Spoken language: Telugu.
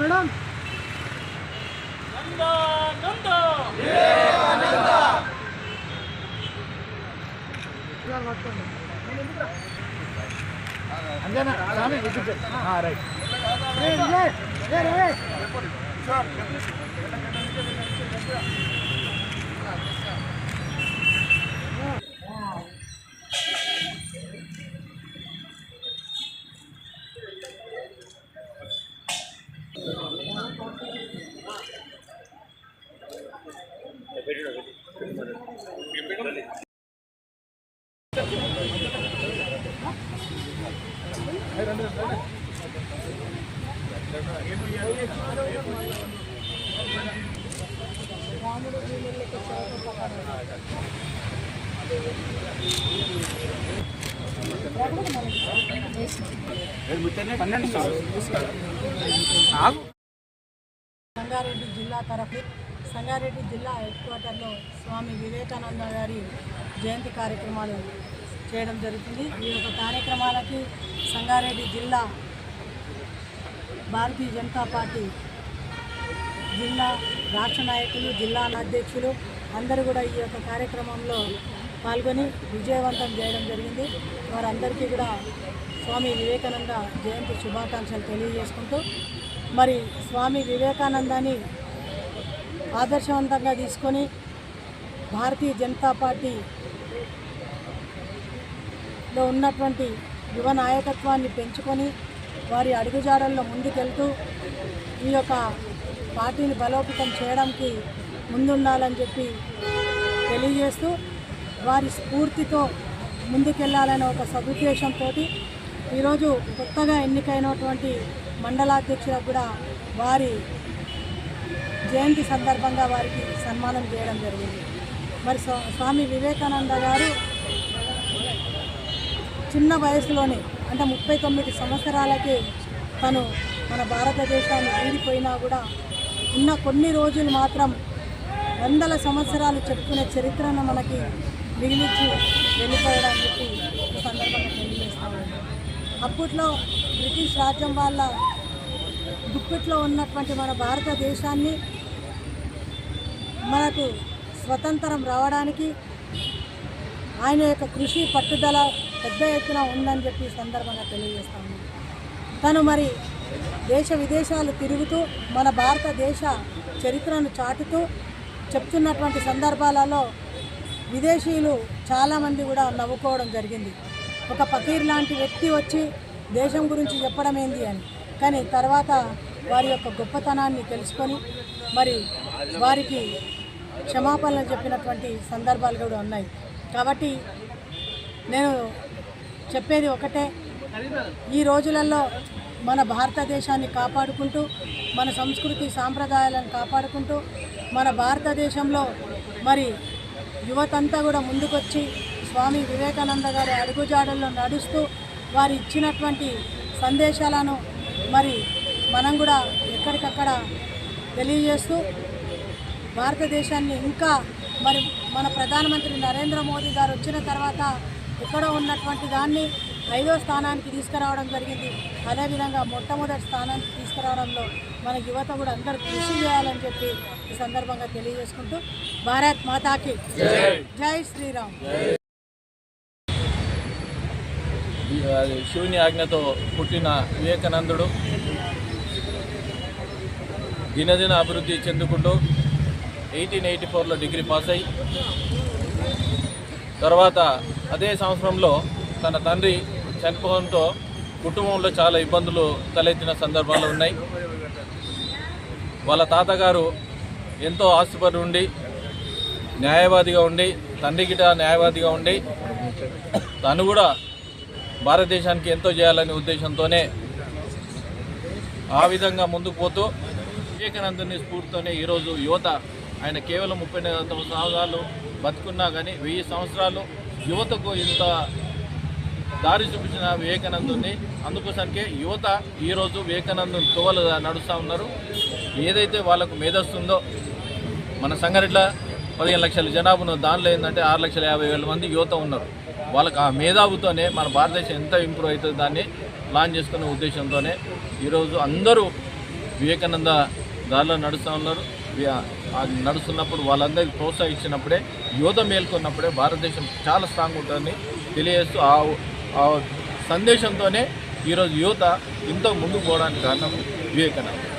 మేడం అంజనా స్వామి రైట్ రే రే రే సంగారెడ్డి జిల్లా తరఫు సంగారెడ్డి జిల్లా హెడ్ క్వార్టర్లో స్వామి వివేకానంద గారి జయంతి కార్యక్రమాలు చేయడం జరుగుతుంది. ఈ యొక్క కార్యక్రమాలకి సంగారెడ్డి జిల్లా భారతీయ జనతా పార్టీ జిల్లా రాష్ట్ర నాయకులు జిల్లా అధ్యక్షులు అందరూ కూడా ఈ యొక్క కార్యక్రమంలో పాల్గొని విజయవంతం చేయడం జరిగింది. వారందరికీ కూడా స్వామి వివేకానంద జయంతి శుభాకాంక్షలు తెలియజేసుకుంటూ మరి స్వామి వివేకానందాన్ని ఆదర్శవంతంగా తీసుకొని భారతీయ జనతా పార్టీ లో ఉన్నటువంటి యువ నాయకత్వాన్ని పెంచుకొని వారి అడుగుజాడల్లో ముందుకెళ్తూ ఈ యొక్క పార్టీని బలోపేతం చేయడానికి ముందుండాలని చెప్పి తెలియజేస్తూ వారి స్ఫూర్తితో ముందుకెళ్ళాలనే ఒక సదుద్దేశంతో ఈరోజు కొత్తగా ఎన్నికైనటువంటి మండలాధ్యక్షులకు కూడా వారి జయంతి సందర్భంగా వారికి సన్మానం చేయడం జరిగింది. మరి స్వా- స్వామి వివేకానంద గారు చిన్న వయసులోనే అంటే ముప్పై తొమ్మిది సంవత్సరాలకే తను మన భారతదేశాన్ని వీడిపోయినా కూడా ఉన్న కొన్ని రోజులు మాత్రం వందల సంవత్సరాలు చెప్పుకునే చరిత్రను మనకి మిగిలించి వెళ్ళిపోయడం చెప్పి ఈ సందర్భంగా తెలియజేస్తాము అప్పట్లో బ్రిటిష్ రాజ్యం వాళ్ళ దుప్పట్లో ఉన్నటువంటి మన భారతదేశాన్ని మనకు స్వతంత్రం రావడానికి ఆయన యొక్క కృషి పట్టుదల పెద్ద ఎత్తున ఉందని చెప్పి సందర్భంగా తెలియజేస్తాము తను మరి దేశ విదేశాలు తిరుగుతూ మన భారతదేశ చరిత్రను చాటుతూ చెప్తున్నటువంటి సందర్భాలలో విదేశీయులు చాలామంది కూడా నవ్వుకోవడం జరిగింది. ఒక ఫకీర్ లాంటి వ్యక్తి వచ్చి దేశం గురించి చెప్పడం ఏంది అని. కానీ తర్వాత వారి యొక్క గొప్పతనాన్ని తెలుసుకొని మరి వారికి క్షమాపణలు చెప్పినటువంటి సందర్భాలు కూడా ఉన్నాయి. కాబట్టి నేను చెప్పేది ఒకటే. ఈ రోజులలో మన భారతదేశాన్ని కాపాడుకుంటూ మన సంస్కృతి సాంప్రదాయాలను కాపాడుకుంటూ మన భారతదేశంలో మరి యువతంతా కూడా ముందుకొచ్చి స్వామి వివేకానంద గారి అడుగుజాడల్లో నడుస్తూ వారు ఇచ్చినటువంటి సందేశాలను మరి మనం కూడా ఎక్కడికక్కడ తెలియజేస్తూ భారతదేశాన్ని ఇంకా మరి మన ప్రధానమంత్రి నరేంద్ర మోదీ గారు వచ్చిన తర్వాత ఇక్కడ ఉన్నటువంటి దాన్ని ఐదో స్థానానికి తీసుకురావడం జరిగింది. అదేవిధంగా మొట్టమొదటి స్థానానికి తీసుకురావడంలో మన యువత కూడా అందరూ కృషి చేయాలని చెప్పి ఈ సందర్భంగా తెలియజేసుకుంటూ భారత్ మాతాకి జై శ్రీరామ్. శివుని ఆజ్ఞతో పుట్టిన వివేకానందుడు దినదిన అభివృద్ధి చెందుకుంటూ ఎయిటీన్ ఎయిటీ ఫోర్లో డిగ్రీ పాస్ అయ్యి తర్వాత అదే సంవత్సరంలో తన తండ్రి చనిపోవడంతో కుటుంబంలో చాలా ఇబ్బందులు తలెత్తిన సందర్భాలు ఉన్నాయి. వాళ్ళ తాతగారు ఎంతో ఆస్తిపడి ఉండి న్యాయవాదిగా ఉండి తండ్రి గిట న్యాయవాదిగా ఉండి తను కూడా భారతదేశానికి ఎంతో చేయాలనే ఉద్దేశంతోనే ఆ విధంగా ముందుకు పోతూ వివేకానందుని స్ఫూర్తితోనే ఈరోజు యువత ఆయన కేవలం ముప్పై తొమ్మిది సంవత్సరాలు బతుకున్నా కానీ వెయ్యి సంవత్సరాలు యువతకు ఇంత దారి చూపించిన వివేకానందుని అందుకోసానికే యువత ఈరోజు వివేకానందుని తోవలు నడుస్తూ ఉన్నారు. ఏదైతే వాళ్ళకు మేధస్తుందో మన సంగారెడ్ల పదిహేను లక్షల జనాభాను దానిలో ఏంటంటే ఆరు లక్షల యాభై వేల మంది యువత ఉన్నారు. వాళ్ళకి ఆ మేధావుతోనే మన భారతదేశం ఎంత ఇంప్రూవ్ అవుతుంది దాన్ని ప్లాన్ చేసుకునే ఉద్దేశంతోనే ఈరోజు అందరూ వివేకానంద దారిలో నడుస్తూ ఉన్నారు. నడుస్తున్నప్పుడు వాళ్ళందరికీ ప్రోత్సహించినప్పుడే యువత మేల్కొన్నప్పుడే భారతదేశం చాలా స్ట్రాంగ్ ఉంటుందని తెలియజేస్తూ ఆ ఆ సందేశంతోనే ఈరోజు యువత ఇంత ముందుకు పోవడానికి కారణం వివేకానంద.